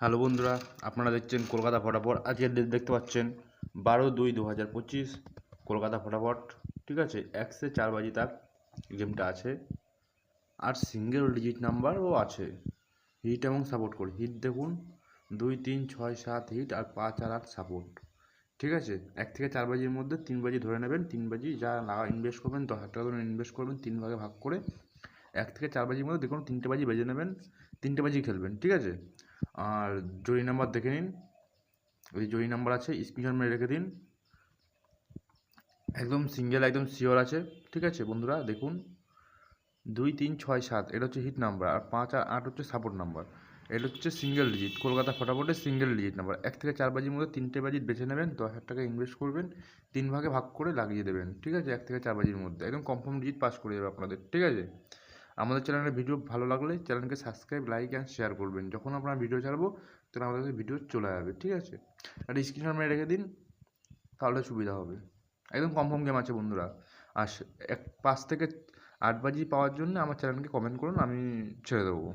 Hello বন্ধুরা, আপনারা দেখছেন কলকাতা ফটাফট। আজকের ডেট দেখতে পাচ্ছেন বারো দুই দু হাজার পঁচিশ কলকাতা ফটাফট, ঠিক আছে? একশে চার বাজি তাক গেমটা আছে। আর সিঙ্গেল ডিজিট নাম্বারও আছে। হিট এবং সাপোর্ট করে। হিট দেখুন, দুই, তিন, ছয়, সাত হিট আর পাঁচ আর আট সাপোর্ট ঠিক আছে? এক থেকে চার বাজির মধ্যে তিন বাজি ধরে নেবেন। তিন বাজি যা লাগা ইনভেস্ট করবেন, দশ হাজার টাকা ধরে ইনভেস্ট করবেন, তিন ভাগে ভাগ করে এক থেকে চার বাজির মধ্যে দেখুন তিনটে বাজি বেজে নেবেন, তিনটে বাজি খেলবেন, ঠিক আছে? আর জরি নাম্বার দেখে নিন। ওই জরি নাম্বার আছে স্ক্রিনশট মেরে রেখে দিন। একদম সিঙ্গেল একদম শিওর আছে, ঠিক আছে বন্ধুরা? দেখুন, দুই, তিন, ছয়, সাত, এটা হচ্ছে হিট নাম্বার আর পাঁচ আর আট হচ্ছে সাপোর্ট নাম্বার এটা হচ্ছে সিঙ্গেল ডিজিট কলকাতা ফটাফটের সিঙ্গেল ডিজিট নাম্বার এক থেকে চার বাজির মধ্যে তিনটে বাজি বেছে নেবেন, দশ হাজার টাকা ইনভেস্ট করবেন, তিন ভাগে ভাগ করে লাগিয়ে দেবেন, ঠিক আছে? এক থেকে চার বাজির মধ্যে, একদম কনফার্ম ডিজিট পাস করে যাবে আপনাদের, ঠিক আছে? আমাদের চ্যানেলের ভিডিও ভালো লাগলে চ্যানেলকে সাবস্ক্রাইব লাইক অ্যান্ড শেয়ার করবেন। যখন আপনারা ভিডিও ছাড়বো, তখন আমাদের কাছে ভিডিও চলে যাবে, ঠিক আছে? আর স্ক্রিনশট মেরে রেখে দিন, তাহলে সুবিধা হবে। একদম কনফার্ম গেম আছে বন্ধুরা। আর এক, পাঁচ থেকে আট বাজি পাওয়ার জন্য আমার চ্যানেলকে কমেন্ট করুন, আমি ছেড়ে দেবো।